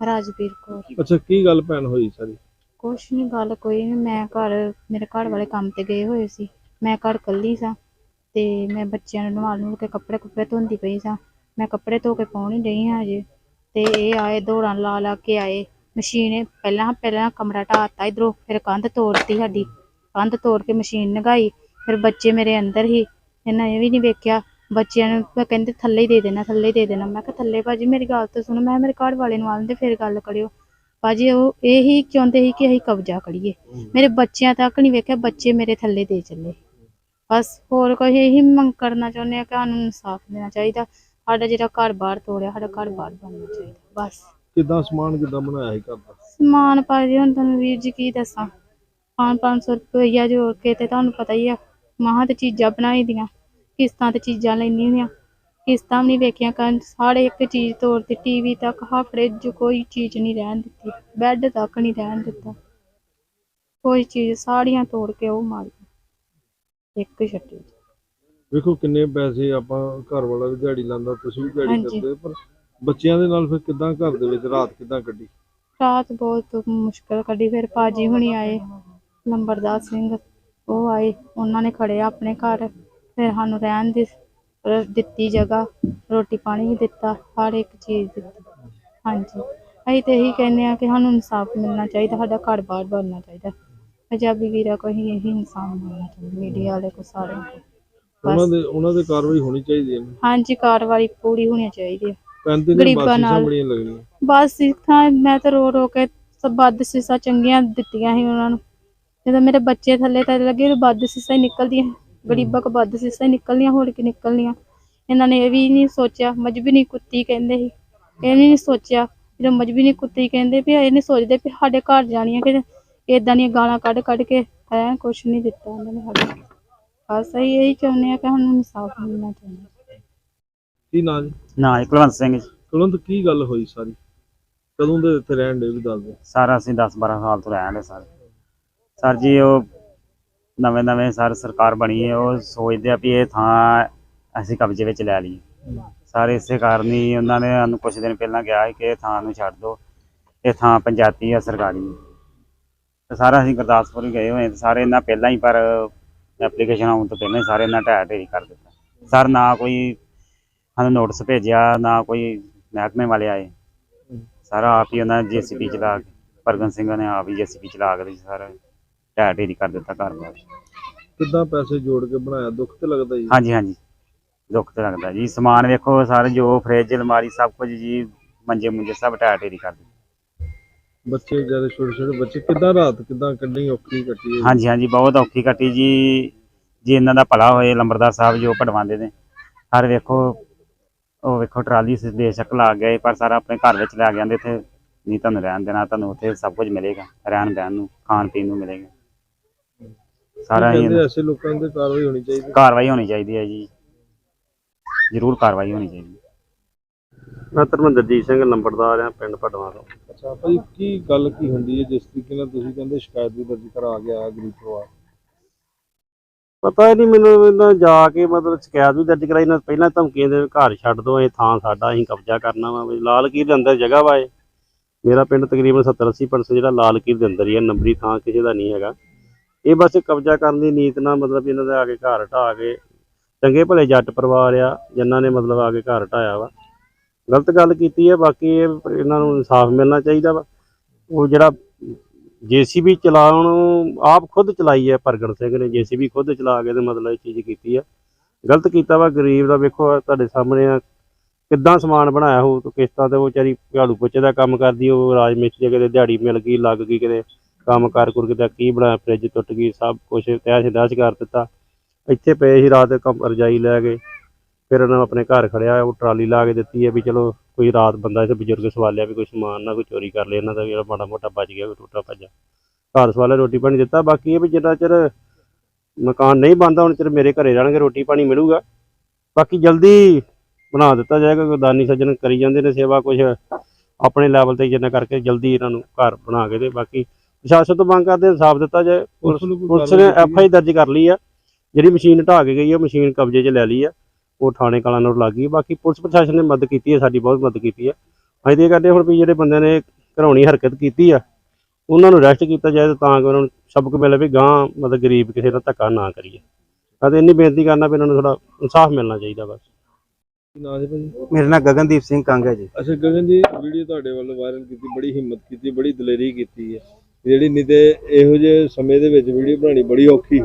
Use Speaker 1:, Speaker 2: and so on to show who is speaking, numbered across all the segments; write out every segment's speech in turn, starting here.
Speaker 1: ਰਾਜਵੀਰ ਕੌਰ।
Speaker 2: ਅੱਛਾ ਕੀ ਗੱਲ ਭੈਣ ਹੋਈ ਸਾਰੀ?
Speaker 1: ਕੁਛ ਨਹੀਂ ਗੱਲ ਕੋਈ ਨਹੀਂ ਮੈਂ ਘਰ ਮੇਰੇ ਘਰ ਵਾਲੇ ਕੰਮ ਤੇ ਗਏ ਹੋਏ ਸੀ। ਮੈਂ ਘਰ ਇਕੱਲੀ ਸਾਂ ਤੇ ਮੈਂ ਬੱਚਿਆਂ ਨੂੰ ਨਵਾ ਨੂੰ ਕੇ ਕੱਪੜੇ ਕੁੱਪੜੇ ਧੋਂਦੀ ਪਈ ਸਾਂ। ਮੈਂ ਕੱਪੜੇ ਧੋ ਕੇ ਪਾਉਣ ਹੀ ਡਈ ਹਾਂ ਅਜੇ ਤੇ ਇਹ ਆਏ ਦੌੜਾਂ ਲਾ ਲਾ ਕੇ ਆਏ। ਮਸ਼ੀਨ ਪਹਿਲਾਂ ਪਹਿਲਾਂ ਕਮਰਾ ਢਾਤਾ ਇਧਰੋਂ ਫਿਰ ਕੰਧ ਤੋੜਤੀ ਸਾਡੀ। ਕੰਧ ਤੋੜ ਕੇ ਮਸ਼ੀਨ ਲਗਾਈ ਫਿਰ ਬੱਚੇ ਮੇਰੇ ਅੰਦਰ ਹੀ। ਇਹਨਾਂ ਇਹ ਵੀ ਨਹੀਂ ਵੇਖਿਆ ਬੱਚਿਆਂ ਨੂੰ ਮੈਂ ਕਹਿੰਦੇ ਥੱਲੇ ਹੀ ਦੇ ਦੇਣਾ ਥੱਲੇ ਹੀ ਦੇ ਦੇਣਾ। ਮੈਂ ਕਿਹਾ ਥੱਲੇ ਭਾਜੀ ਮੇਰੀ ਗੱਲ ਤਾਂ ਸੁਣੋ। ਮੈਂ ਕਿਹਾ ਮੇਰੇ ਘਰ ਵਾਲੇ ਨੂੰ ਆਉਂਦੇ ਫਿਰ ਗੱਲ ਕਰਿਓ। ਭਾਜੀ ਉਹ ਇਹੀ ਚਾਹੁੰਦੇ ਸੀ ਕਿ ਅਸੀਂ ਕਬਜ਼ਾ ਕਰੀਏ। ਮੇਰੇ ਬੱਚਿਆਂ ਤੱਕ ਨਹੀਂ ਵੇਖਿਆ ਬੱਚੇ ਮੇਰੇ ਥੱਲੇ ਦੇ ਚੱਲੇ। ਬਸ ਹੋਰ ਕੋਈ ਇਹੀ ਮੰਗ ਕਰਨਾ ਚਾਹੁੰਦੇ ਆ ਕਿ ਸਾਨੂੰ ਇਨਸਾਫ ਦੇਣਾ ਚਾਹੀਦਾ। ਸਾਡਾ ਜਿਹੜਾ ਘਰ ਬਾਹਰ ਤੋੜਿਆ ਸਾਡਾ ਘਰ ਬਾਹਰ ਬਣਨਾ ਚਾਹੀਦਾ। ਬਸ।
Speaker 2: ਕਿੱਦਾਂ ਸਮਾਨ ਕਿੱਦਾਂ ਬਣਾਇਆ ਸੀ ਘਰ ਦਾ?
Speaker 1: ਸਮਾਨ ਭਾਜੀ ਹੁਣ ਤੁਹਾਨੂੰ ਵੀਰ ਜੀ ਕੀ ਦੱਸਾਂ? ਪੰਜ ਪੰਜ ਸੌ ਰੁਪਈਆ ਜੋੜ ਕੇ ਤੇ ਤੁਹਾਨੂੰ ਪਤਾ ਹੀ ਆ ਮਹਾਂ ਤੇ ਚੀਜ਼ਾਂ ਬਣਾਈ ਦੀਆਂ। ਕਿਸ਼ਤਾਂ ਤੇ ਚੀਜ਼ਾਂ ਲੈਣੀਆਂ ਹੋਈਆਂ ਕਿਸ਼ਤਾਂ ਵੀ ਨਹੀਂ ਵੇਖੀਆਂ ਕਰਨ ਸਾਰੇ ਇੱਕ ਚੀਜ਼ ਤੋੜਤੀ ਟੀਵੀ ਤੱਕ ਹਾਂ ਫਰਿੱਜ ਕੋਈ ਚੀਜ਼ ਨਹੀਂ ਰਹਿਣ ਦਿੱਤੀ ਬੈੱਡ ਤੱਕ ਨਹੀਂ ਰਹਿਣ ਦਿੱਤਾ। ਕੋਈ ਚੀਜ਼ ਸਾੜੀਆਂ ਤੋੜ ਕੇ ਉਹ ਮਾਰੀ। ਇੱਕ ਛੱਡੀ
Speaker 2: ਵੇਖੋ ਕਿੰਨੇ ਪੈਸੇ ਆਪਾਂ ਘਰ ਵਾਲਾ ਵੀ ਦਿਹਾੜੀ ਲਾਉਂਦਾ ਤੁਸੀਂ ਵੀ ਦਿਹਾੜੀ
Speaker 1: ਹਾਂਜੀ।
Speaker 2: ਕਰਦੇ ਪਰ ਬੱਚਿਆਂ ਦੇ ਨਾਲ ਫਿਰ ਕਿੱਦਾਂ ਘਰ ਦੇ ਵਿੱਚ ਰਾਤ ਕਿੱਦਾਂ ਕੱਢੀ?
Speaker 1: ਰਾਤ ਬਹੁਤ ਮੁਸ਼ਕਲ ਕੱਢੀ ਫਿਰ ਪਾਜੀ ਹੁਣੀ ਆਏ ਲੰਬਰਦਾਰ ਸਿੰਘ ਉਹ ਆਏ ਉਹਨਾਂ ਨੇ ਖੜਿਆ ਆਪਣੇ ਘਰ। ਫਿਰ ਸਾਨੂੰ ਰਹਿਣ ਦੀ ਰ- ਦਿੱਤੀ ਜਗ੍ਹਾ ਰੋਟੀ ਪਾਣੀ ਵੀ ਦਿੱਤਾ ਹਰ ਇੱਕ ਚੀਜ਼ ਦਿੱਤੀ। ਹਾਂਜੀ। ਅਸੀਂ ਤੇ ਇਹੀ ਕਹਿੰਦੇ ਆ ਕਿ ਸਾਨੂੰ ਇਨਸਾਫ ਮਿਲਣਾ ਚਾਹੀਦਾ ਸਾਡਾ ਘਰ ਬਾਹਰ ਬਣਨਾ ਚਾਹੀਦਾ। ਪੰਜਾਬੀ ਵੀਰਾਂ ਕੋ ਹੀ ਇਹੀ ਇਨਸਾਫ ਮਿਲਣਾ ਚਾਹੀਦਾ ਮੀਡੀਆ ਵਾਲੇ ਕੋ ਸਾਰਿਆਂ ਕੋ
Speaker 2: ਉਹਨਾਂ
Speaker 1: ਬਸ
Speaker 2: ਦੇ ਉਹਨਾਂ ਦੇ ਕਾਰਵਾਈ ਹੋਣੀ ਚਾਹੀਦੀ ਹੈ।
Speaker 1: ਹਾਂਜੀ ਕਾਰਵਾਈ ਪੂਰੀ ਹੋਣੀ ਚਾਹੀਦੀ ਹੈ। ਗਰੀਬਾਂ ਨਾਲ।
Speaker 2: ਬੜੀਆਂ ਲੱਗਣੀਆਂ।
Speaker 1: ਬਸ ਇੱਥਾਂ ਮੈਂ ਤਾਂ ਰੋ ਰੋ ਕੇ ਸਭ ਵੱਧ ਸੀਸਾਂ ਚੰਗੀਆਂ ਦਿੱਤੀਆਂ ਸੀ ਉਹਨਾਂ ਨੂੰ। ਜਦੋਂ ਮੇਰੇ ਬੱਚੇ ਥੱਲੇ ਤਾਂ ਲੱਗੇ ਵੱਧ ਸੀਸਾਂ ਹੀ ਨਿਕਲਦੀਆਂ ਗਰੀਬਾਂ ਕੋ ਵੱਧ ਸੀਸਾਂ ਹੀ ਨਿਕਲਦੀਆਂ ਹੋਰ ਕੀ ਨਿਕਲਣੀਆਂ। ਇਹਨਾਂ ਨੇ ਇਹ ਵੀ ਨਹੀਂ ਸੋਚਿਆ ਮਜਬੀ ਕੁੱਤੀ ਕਹਿੰਦੇ ਸੀ। ਇਹ ਵੀ ਨਹੀਂ ਸੋਚਿਆ ਜਦੋਂ ਮਜਬੀ ਕੁੱਤੀ ਕਹਿੰਦੇ ਵੀ ਇਹ ਨਹੀਂ ਸੋਚਦੇ ਵੀ ਸਾਡੇ ਘਰ ਜਾਣੀਆਂ ਕਿ ਇਦਾਂ ਦੀਆਂ ਗਾਲਾਂ ਕੱਢ ਕੱਢ ਕੇ ਐ ਕੁਛ ਨਹੀਂ ਦਿੱਤਾ ਉਹਨਾਂ ਨੇ ਸਾਡੇ ਬਸ ਅਸੀਂ ਇਹੀ ਚਾਹੁੰਦੇ ਆ ਕਿ ਸਾਨੂੰ ਇਨਸਾਫ ਮਿਲਣਾ ਚਾਹੀਦਾ।
Speaker 2: ਕੀ ਨਾਂ ਜੀ?
Speaker 3: ਨਾ ਜੀ ਕੁਲਵੰਤ ਸਿੰਘ ਜੀ।
Speaker 2: ਕੁਲਵੰਤ ਕੀ ਗੱਲ ਹੋਈ ਸਾਰੀ? ਕਦੋਂ ਦੇ ਇੱਥੇ ਰਹਿਣ ਦੇ ਵੀ ਦੱਸ ਦਿਓ।
Speaker 3: ਸਰ ਅਸੀਂ 10 12 ਸਾਲ ਤੋਂ ਰਹਿ ਰਹੇ ਸਰ। ਸਰ ਜੀ ਉਹ ਨਵੇਂ ਨਵੇਂ ਸਰ ਸਰਕਾਰ ਬਣੀ ਹੈ, ਉਹ ਸੋਚਦੇ ਆ ਵੀ ਇਹ ਥਾਂ ਅਸੀਂ ਕਬਜ਼ੇ ਵਿੱਚ ਲੈ ਲਈਏ। ਸਰ ਇਸੇ ਕਾਰਨ ਹੀ ਉਹਨਾਂ ਨੇ ਸਾਨੂੰ ਕੁਝ ਦਿਨ ਪਹਿਲਾਂ ਕਿਹਾ ਕਿ ਇਹ ਥਾਂ ਨੂੰ ਛੱਡ ਦਿਓ। ਇਹ ਥਾਂ ਪੰਚਾਇਤੀ ਆ, ਸਰਕਾਰੀ ਹੈ। ਤੇ ਸਾਰਾ ਅਸੀਂ ਗੁਰਦਾਸਪੁਰ ਹੀ ਗਏ ਹੋਏ ਤੇ ਸਾਰੇ ਇਹਨਾਂ ਪਹਿਲਾਂ ਹੀ ਪਰ ਐਪਲੀਕੇਸ਼ਨ ਆਉਣ ਤੋਂ ਪਹਿਲਾਂ ਹੀ ਸਾਰੇ ਇਹਨਾਂ ਢਹਿ ਢੇਰੀ ਕਰ ਦਿੱਤਾ। ਸਰ ਨਾ ਕੋਈ ਸਾਨੂੰ ਨੋਟਿਸ ਭੇਜਿਆ, ਨਾ ਕੋਈ ਮਹਿਕਮੇ ਵਾਲੇ ਆਏ। ਸਾਰਾ ਆਪ ਹੀ ਉਹਨਾਂ ਜੀਸੀਪੀ ਚਲਾ ਕੇ ਪਰਗਨ ਸਿੰਘ ਨੇ ਆਪ ਹੀ ਜੀਸੀਪੀ ਚਲਾ ਕੇ ਤੇ ਸਾਰਾ ਢਹਿ ਢੇਰੀ ਕਰ ਦਿੱਤਾ ਘਰ ਬਾਰ
Speaker 2: ਕਿੱਦਾਂ ਪੈਸੇ ਜੋੜ ਕੇ ਬਣਾਇਆ? ਦੁੱਖ ਤੇ ਲੱਗਦਾ ਜੀ?
Speaker 3: ਹਾਂਜੀ ਹਾਂਜੀ। ਦੁੱਖ ਤੇ ਲੱਗਦਾ ਜੀ। ਸਮਾਨ ਵੇਖੋ ਸਾਰੇ ਜੋ ਫ੍ਰਿਜ ਅਲਮਾਰੀ ਸਭ ਕੁਝ ਜੀ ਮੰਜੇ ਮੁੰਜੇ ਸਭ ਢਹਿ ਢੇਰੀ ਕਰ ਦਿੱਤੇ।
Speaker 2: ਬੱਚੇ ਜਿਹੜੇ ਛੋਟੇ ਛੋਟੇ ਬੱਚੇ ਕਿੱਦਾਂ ਰਾਤ ਕਿੱਦਾਂ ਕੱਢਣੀ ਔਖੀ ਕੱਟੀ ਹੈ
Speaker 3: ਹਾਂਜੀ ਹਾਂਜੀ ਬਹੁਤ ਔਖੀ ਕੱਟੀ ਜੀ। ਜੀ ਇਹਨਾਂ ਦਾ ਭਲਾ ਹੋਏ ਲੰਬਰਦਾਰ ਸਾਹਿਬ ਜੋ ਪੜਵਾਉਂਦੇ ਨੇ। ਹਰ ਵੇਖੋ ਉਹ ਵੇਖੋ ਟਰਾਲੀ ਸ- ਬੇਸ਼ੱਕ ਲਾ ਗਏ ਪਰ ਸਾਰਾ ਆਪਣੇ ਘਰ ਵਿੱਚ ਲੈ ਕੇ ਆਂਦੇ ਇੱਥੇ। ਨਹੀਂ ਤੁਹਾਨੂੰ ਰਹਿਣ ਦੇਣਾ ਤੁਹਾਨੂੰ ਉੱਥੇ ਸਭ ਕੁਝ ਮਿਲੇਗਾ ਰਹਿਣ ਬਹਿਣ ਨੂੰ ਖਾਣ ਪੀਣ ਨੂੰ ਮਿਲੇਗਾ। ਸਾਰਾ ਹੀ
Speaker 2: ਕਹਿੰਦੇ ਐਸੇ ਲੋਕਾਂ ਤੇ ਕਾਰਵਾਈ ਹੋਣੀ ਚਾਹੀਦੀ।
Speaker 3: ਕਾਰਵਾਈ ਹੋਣੀ ਚਾਹੀਦੀ ਹੈ ਜੀ। ਜ਼ਰੂਰ ਕਾਰਵਾਈ ਹੋਣੀ ਚਾਹੀਦੀ ਹੈ।
Speaker 4: ਮੈਂ ਧਰਮਿੰਦਰਜੀਤ ਸਿੰਘ ਲੰਬੜਦਾਰ ਆ ਪਿੰਡ ਭਟਵਾ ਤੋਂ।
Speaker 2: ਅੱਛਾ ਭਾਈ ਕੀ ਗੱਲ ਕੀ ਹੁੰਦੀ ਹੈ ਜਿਸ ਤਰੀਕੇ ਨਾਲ ਤੁਸੀਂ ਕਹਿੰਦੇ ਸ਼ਿਕਾਇਤ ਵੀ ਦਰਜ ਕਰਾ ਗਿਆ ਗਰੀਬ ਪਰਿਵਾਰ?
Speaker 4: ਪਤਾ ਹੀ ਨਹੀਂ ਮੈਨੂੰ ਇਹਨਾਂ ਜਾ ਕੇ ਮਤਲਬ ਸ਼ਿਕਾਇਤ ਵੀ ਦਰਜ ਕਰਾਈ ਨਾ ਪਹਿਲਾਂ ਧਮਕੀਆਂ ਦੇ ਘਰ ਛੱਡ ਦੋ ਇਹ ਥਾਂ ਸਾਡਾ ਅਸੀਂ ਕਬਜ਼ਾ ਕਰਨਾ ਵਾ। ਵੀ ਲਾਲ ਕੀਰ ਦੇ ਅੰਦਰ ਜਗ੍ਹਾ ਵਾ ਇਹ। ਮੇਰਾ ਪਿੰਡ ਤਕਰੀਬਨ 70 80% ਜਿਹੜਾ ਲਾਲ ਕੀਰ ਦੇ ਅੰਦਰ ਹੀ ਹੈ ਨੰਬਰੀ ਥਾਂ ਕਿਸੇ ਦਾ ਨਹੀਂ ਹੈਗਾ। ਇਹ ਬਸ ਕਬਜ਼ਾ ਕਰਨ ਦੀ ਨੀਤ ਨਾਲ ਮਤਲਬ ਇਹਨਾਂ ਦੇ ਆ ਕੇ ਘਰ ਢਾਹ ਕੇ ਚੰਗੇ ਭਲੇ ਜੱਟ ਪਰਿਵਾਰ ਆ, ਜਿਨ੍ਹਾਂ ਨੇ ਮਤਲਬ ਆ ਕੇ ਘਰ ਢਾਇਆ ਵਾ। ਗਲਤ ਗੱਲ ਕੀਤੀ ਹੈ ਬਾਕੀ ਇਹ ਇਹਨਾਂ ਨੂੰ ਇਨਸਾਫ ਮਿਲਣਾ ਚਾਹੀਦਾ ਵਾ। ਉਹ ਜਿਹੜਾ ਜੀਸੀਬੀ ਚਲਾਉਣ, ਆਪ ਖੁਦ ਚਲਾਈ ਹੈ ਪ੍ਰਗਟ ਸਿੰਘ ਨੇ ਜੀਸੀਬੀ ਖੁਦ ਚਲਾ ਕੇ ਤੇ ਮਤਲਬ ਇਹ ਚੀਜ਼ ਕੀਤੀ ਆ। ਗਲਤ ਕੀਤਾ ਵਾ, ਗਰੀਬ ਦਾ ਵੇਖੋ ਤੁਹਾਡੇ ਸਾਹਮਣੇ ਆ, ਕਿੱਦਾਂ ਸਮਾਨ ਬਣਾਇਆ ਹੋ ਤੇ ਕਿਸ਼ਤਾਂ ਤੇ ਉਹ ਵਿਚਾਰੀ ਝਾੜੂ ਪੋਚੇ ਦਾ ਕੰਮ ਕਰਦੀ, ਉਹ ਰਾਜ ਮਿਸਤਰੀ ਕਿਤੇ ਦਿਹਾੜੀ ਮਿਲ ਗਈ, ਲੱਗ ਗਈ ਕਿਤੇ। ਕੰਮ ਕਾਰ ਕੁਰ ਕਿਤੇ, ਕੀ ਬਣਾਇਆ ਫ੍ਰਿਜ ਟੁੱਟ ਗਈ, ਸਭ ਕੁਝ ਤਹਿਸ਼ ਦਾਸ਼ ਕਰ ਦਿੱਤਾ। ਇੱਥੇ ਪਏ ਸੀ ਰਾਤ ਕੰਮ ਰਜਾਈ ਲੈ ਕੇ, ਫਿਰ ਉਹਨਾਂ ਨੇ ਆਪਣੇ ਘਰ ਖੜਿਆ ਉਹ ਟਰਾਲੀ ਲਾ ਕੇ ਦਿੱਤੀ ਹੈ ਵੀ ਚਲੋ ਕੋਈ ਰਾਤ ਬੰਦਾ ਇੱਥੇ ਬਜ਼ੁਰਗ ਸਵਾਲਿਆ ਵੀ ਕੋਈ ਸਮਾਨ ਨਾ, ਕੋਈ ਚੋਰੀ ਕਰ ਲੇ ਇਹਨਾਂ ਦਾ ਵੀ ਜਿਹੜਾ ਮਾੜਾ ਮੋਟਾ ਬਚ ਗਿਆ, ਕੋਈ ਟੁੱਟਾ ਭੱਜਾ ਘਰ ਸਵਾਲਿਆ ਰੋਟੀ ਪਾਣੀ ਦਿੱਤਾ, ਬਾਕੀ ਇਹ ਵੀ ਜਿੰਨਾ ਚਿਰ ਮਕਾਨ ਨਹੀਂ ਬਣਦਾ, ਹੁਣ ਚਿਰ ਮੇਰੇ ਘਰੇ ਰਹਿਣਗੇ, ਰੋਟੀ ਪਾਣੀ ਮਿਲੂਗਾ। ਬਾਕੀ ਜਲਦੀ ਬਣਾ ਦਿੱਤਾ ਜਾਏਗਾ, ਕੋਈ ਦਾਨੀ ਸੱਜਣ ਕਰੀ ਜਾਂਦੇ ਨੇ ਸੇਵਾ ਕੁਝ ਆਪਣੇ ਲੈਵਲ ਤੇ ਜਿੰਨਾ ਕਰਕੇ ਜਲਦੀ ਇਹਨਾਂ ਨੂੰ ਘਰ ਬਣਾ ਕੇ ਦੇ, ਬਾਕੀ ਪ੍ਰਸ਼ਾਸਨ ਤੋਂ ਮੰਗ ਕਰਦੇ ਇਨਸਾਫ ਦਿੱਤਾ ਜਾਏ। ਪੁਲਿਸ
Speaker 2: ਪੁਲਿਸ ਨੂੰ
Speaker 4: ਐਫ ਆਈ ਦਰਜ ਕਰ ਲਈ ਆ। ਜਿਹੜੀ ਮਸ਼ੀਨ ਢਾਹ ਕੇ ਗਈ ਆ ਮਸ਼ੀਨ ਕਬਜ਼ੇ 'ਚ ਲੈ ਲਈ ਆ। ਉਹ ਥਾਣੇ ਕਲਾਂ ਨੂੰ ਲੱਗ ਗਈ ਬਾਕੀ ਪੁਲਿਸ ਪ੍ਰਸ਼ਾਸਨ ਨੇ ਮਦਦ ਕੀਤੀ ਹੈ ਸਾਡੀ ਬਹੁਤ ਮਦਦ ਕੀਤੀ ਹੈ ਅਸੀਂ ਤੇ ਇਹ ਕਰਦੇ ਹੁਣ ਵੀ ਜਿਹੜੇ ਬੰਦਿਆਂ ਨੇ ਘਰਾਉਣੀ ਹਰਕਤ ਕੀਤੀ ਆ ਉਹਨਾਂ ਨੂੰ ਅਰੈਸਟ ਕੀਤਾ ਜਾਏ ਤਾਂ ਕਿ ਉਹਨਾਂ ਨੂੰ ਸਬਕ ਮਿਲੇ ਵੀ ਗਾਂ ਮਤਲਬ ਗਰੀਬ ਕਿਸੇ ਦਾ ਧੱਕਾ ਨਾ ਕਰੀਏ। ਅਤੇ ਇੰਨੀ ਬੇਨਤੀ ਕਰਨਾ ਵੀ ਇਹਨਾਂ ਨੂੰ ਥੋੜਾ ਇਨਸਾਫ ਮਿਲਣਾ ਚਾਹੀਦਾ ਬਸ।
Speaker 2: ਕੀ ਨਾਂ ਜੀ ਭਾਜੀ?
Speaker 5: ਮੇਰਾ ਨਾਮ ਗਗਨਦੀਪ ਸਿੰਘ ਕੰਗ ਹੈ ਜੀ।
Speaker 2: ਅੱਛਾ ਗਗਨ ਜੀ ਵੀਡੀਓ ਤੁਹਾਡੇ ਵੱਲੋਂ ਵਾਇਰਲ ਕੀਤੀ ਬੜੀ ਹਿੰਮਤ ਕੀਤੀ ਬੜੀ ਦਲੇਰੀ ਕੀਤੀ ਹੈ। ਜਿਹੜੀ ਨਹੀਂ ਤੇ ਇਹੋ ਜਿਹੇ ਸਮੇਂ ਦੇ ਵਿੱਚ ਵੀਡੀਓ ਬਣਾਉਣੀ ਬੜੀ ਔਖੀ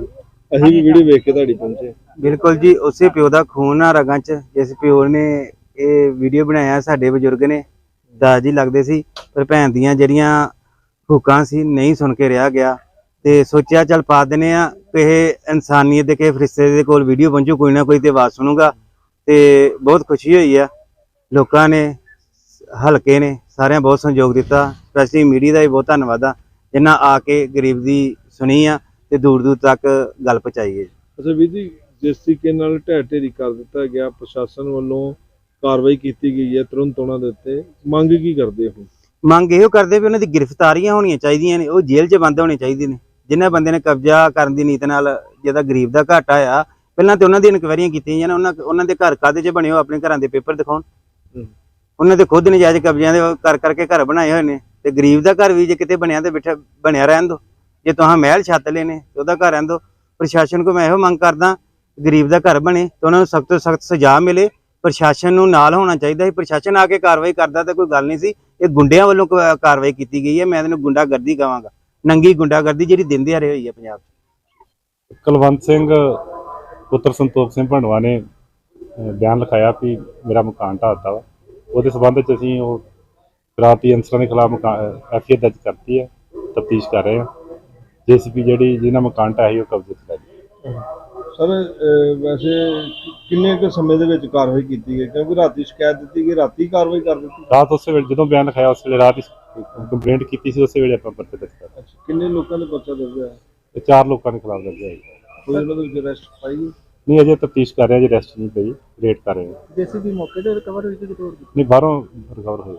Speaker 2: ਅਸੀਂ ਵੀ ਵੀਡੀਓ ਵੇਖ ਕੇ ਤੁਹਾਡੀ ਪਹੁੰਚੇ।
Speaker 5: ਬਿਲਕੁਲ ਜੀ, ਉਸੇ ਪਿਓ ਦਾ ਖੂਨ ਆ ਰਗਾਂ 'ਚ, ਜਿਸ ਪਿਓ ਨੇ ਇਹ ਵੀਡੀਓ ਬਣਾਇਆ ਸਾਡੇ ਬਜ਼ੁਰਗ ਨੇ। ਦਾਦੀ ਲੱਗਦੇ ਸੀ, ਪਰ ਭੈਣ ਦੀਆਂ ਜਿਹੜੀਆਂ ਹੁਕਾਂ ਸੀ, ਨਹੀਂ ਸੁਣ ਕੇ ਰਿਹਾ ਗਿਆ। ਤੇ ਸੋਚਿਆ, ਚੱਲ ਪਾ ਦਿੰਨੇ ਆ ਕਿਸੇ ਇਨਸਾਨੀਅਤ ਦੇ, ਕਿਸੇ ਫਰਿਸ਼ਤੇ ਦੇ ਕੋਲ ਵੀਡੀਓ ਪਹੁੰਚੂ, ਕੋਈ ਨਾ ਕੋਈ ਤੇ ਆਵਾਜ਼ ਸੁਣੂਗਾ। ਤੇ ਬਹੁਤ ਖੁਸ਼ੀ ਹੋਈ ਆ। ਲੋਕਾਂ ਨੇ, ਹਲਕੇ ਨੇ ਸਾਰਿਆਂ ਬਹੁਤ ਸਹਿਯੋਗ ਦਿੱਤਾ। ਸਪੈਸ਼ਲੀ ਮੀਡੀਆ ਦਾ ਵੀ ਬਹੁਤ ਧੰਨਵਾਦ ਆ। ਜਿਨ੍ਹਾਂ ਆ ਕੇ ਗਰੀਬ ਦੀ ਸੁਣੀ ਆ ਤੇ ਦੂਰ ਦੂਰ ਤੱਕ ਗੱਲ ਪਹੁੰਚਾਈ ਹੈ
Speaker 2: ਅੱਛਾ ਵੀਰ ਜੀ ਜਿਸ ਤਰੀਕੇ ਨਾਲ ਢਹਿ ਢੇਰੀ ਕਰ ਦਿੱਤਾ ਗਿਆ ਪ੍ਰਸ਼ਾਸਨ ਵੱਲੋਂ ਕਾਰਵਾਈ ਕੀਤੀ ਗਈ ਹੈ ਤੁਰੰਤ ਉਹਨਾਂ ਦੇ ਉੱਤੇ ਮੰਗ ਕੀ ਕਰਦੇ ਹੋ?
Speaker 5: ਮੰਗ ਇਹੋ ਕਰਦੇ ਵੀ ਉਹਨਾਂ ਦੀ ਗ੍ਰਿਫਤਾਰੀਆਂ ਹੋਣੀਆਂ ਚਾਹੀਦੀਆਂ ਨੇ ਉਹ ਜੇਲ੍ਹ 'ਚ ਬੰਦ ਹੋਣੇ ਚਾਹੀਦੇ ਨੇ। ਜਿਨ੍ਹਾਂ ਬੰਦੇ ਨੇ ਕਬਜ਼ਾ ਕਰਨ ਦੀ ਨੀਤ ਨਾਲ ਜਿਹਦਾ ਗਰੀਬ ਦਾ ਘਾਟਾ ਆ ਪਹਿਲਾਂ ਤੇ ਉਹਨਾਂ ਦੀ ਇਨਕੁਆਇਰੀਆਂ ਕੀਤੀਆਂ ਜਾਣ ਉਹਨਾਂ ਉਹਨਾਂ ਦੇ ਘਰ ਕਾਦੇ 'ਚ ਬਣੇ ਹੋ ਆਪਣੇ ਘਰਾਂ ਦੇ ਪੇਪਰ ਦਿਖਾਉਣ। ਉਹਨਾਂ ਦੇ ਖੁਦ ਨਜਾਇਜ਼ ਕਬਜ਼ਿਆਂ ਦੇ ਕਰ ਕਰਕੇ ਘਰ ਬਣਾਏ ਹੋਏ ਨੇ। ਤੇ ਗਰੀਬ ਦਾ ਘਰ ਵੀ ਜੇ ਕਿਤੇ ਬਣਿਆ ਤੇ ਬਿਠਾ ਬਣਿਆ ਰਹਿਣ ਦੋ। ਜੇ ਤੁਹਾਂ ਮਹਿਲ ਛੱਤ ਲਏ ਤੇ ਉਹਦਾ ਘਰ ਰਹਿਣ ਦੋ। ਪ੍ਰਸ਼ਾਸਨ ਕੋ ਮੈਂ ਇਹੋ ਮੰਗ ਕਰਦਾ ਗਰੀਬ ਦਾ ਘਰ ਬਣੇ ਤੇ ਉਹਨਾਂ ਨੂੰ ਸਖਤ ਤੋਂ ਸਖਤ ਸਜ਼ਾ ਮਿਲੇ। ਪ੍ਰਸ਼ਾਸਨ ਨੂੰ ਨਾਲ ਹੋਣਾ ਚਾਹੀਦਾ ਸੀ। ਪ੍ਰਸ਼ਾਸਨ ਆ ਕੇ ਕਾਰਵਾਈ ਕਰਦਾ ਤਾਂ ਕੋਈ ਗੱਲ ਨਹੀਂ ਸੀ। ਇਹ ਗੁੰਡਿਆਂ ਵੱਲੋਂ ਕਾਰਵਾਈ ਕੀਤੀ ਗਈ ਹੈ। ਮੈਂ ਇਹਨੂੰ ਗੁੰਡਾਗਰਦੀ ਕਹਾਂਗਾ। ਨੰਗੀ ਗੁੰਡਾਗਰਦੀ ਜਿਹੜੀ ਆ ਰਹੀ ਹੋਈ ਹੈ ਪੰਜਾਬ 'ਚ।
Speaker 6: ਕੁਲਵੰਤ ਸਿੰਘ, ਪੁੱਤਰ ਸੰਤੋਖ ਸਿੰਘ ਭੰਡਵਾ ਨੇ ਬਿਆਨ ਲਿਖਾਇਆ ਕਿ ਮੇਰਾ ਮਕਾਨ ਢਾਤਾ ਵਾ। ਉਹਦੇ ਸਬੰਧ ਵਿੱਚ ਅਸੀਂ ਉਹ ਸ਼ਰਾਰਤੀ ਅਨਸਰਾਂ ਦੇ ਖਿਲਾਫ ਐਫਆਈਆਰ ਦਰਜ ਕਰਤੀ ਹੈ ਤਫਤੀਸ਼ ਕਰ ਰਹੇ ਹਾਂ। ਜੇਸੀਪੀ ਜਿਹੜੀ ਜਿਹਨਾਂ ਮਕਾਨ ਢਾਹੀ ਉਹ ਕਬਜ਼ੇ 'ਚ ਲੈ ਗਈ
Speaker 2: ਸਰ ਵੈਸੇ ਕਿੰਨੇ ਕੁ ਸਮੇਂ ਦੇ ਵਿੱਚ ਕਾਰਵਾਈ ਕੀਤੀ ਗਈ? ਕਿਉਂਕਿ ਰਾਤੀ ਸ਼ਿਕਾਇਤ ਦਿੱਤੀ ਗਈ ਰਾਤੀ ਕਾਰਵਾਈ ਕਰ ਦਿੱਤੀ
Speaker 6: ਰਾਤ ਉਸੇ ਵੇਲੇ ਜਦੋਂ ਬਿਆਨ ਲਿਖਾਇਆ ਉਸ ਵੇਲੇ ਰਾਤ ਕੰਪਲੇਂਟ ਕੀਤੀ ਸੀ ਉਸੇ ਵੇਲੇ ਆਪਾਂ ਪਰਚਾ ਦਰਜ ਕਰ
Speaker 2: ਅੱਛਾ ਕਿੰਨੇ ਲੋਕਾਂ ਦੇ ਪਰਚਾ ਦਰਜ ਹੋਇਆ?
Speaker 6: ਤੇ ਚਾਰ ਲੋਕਾਂ ਦੇ ਖਿਲਾਫ ਦਰਜ ਹੈ
Speaker 2: ਕੋਈ ਉਹਨਾਂ ਦੇ ਵਿੱਚ ਅਰੈਸਟ ਪਾਈ
Speaker 6: ਨਹੀਂ ਅਜੇ ਤਫਤੀਸ਼ ਕਰ ਰਹੇ ਹਾਂ ਜੀ ਰੈਸਟ ਨਹੀਂ ਪਈ ਰੇਟ ਕਰ ਰਹੇ ਹਾਂ।
Speaker 2: ਜੇਸੀਬੀ ਮੌਕੇ ਤੇ ਰਿਕਵਰ ਹੋਈ ਕਿ ਤੋੜ
Speaker 6: ਨਹੀਂ ਬਾਹਰੋਂ ਰਿਕਵਰ ਹੋਏ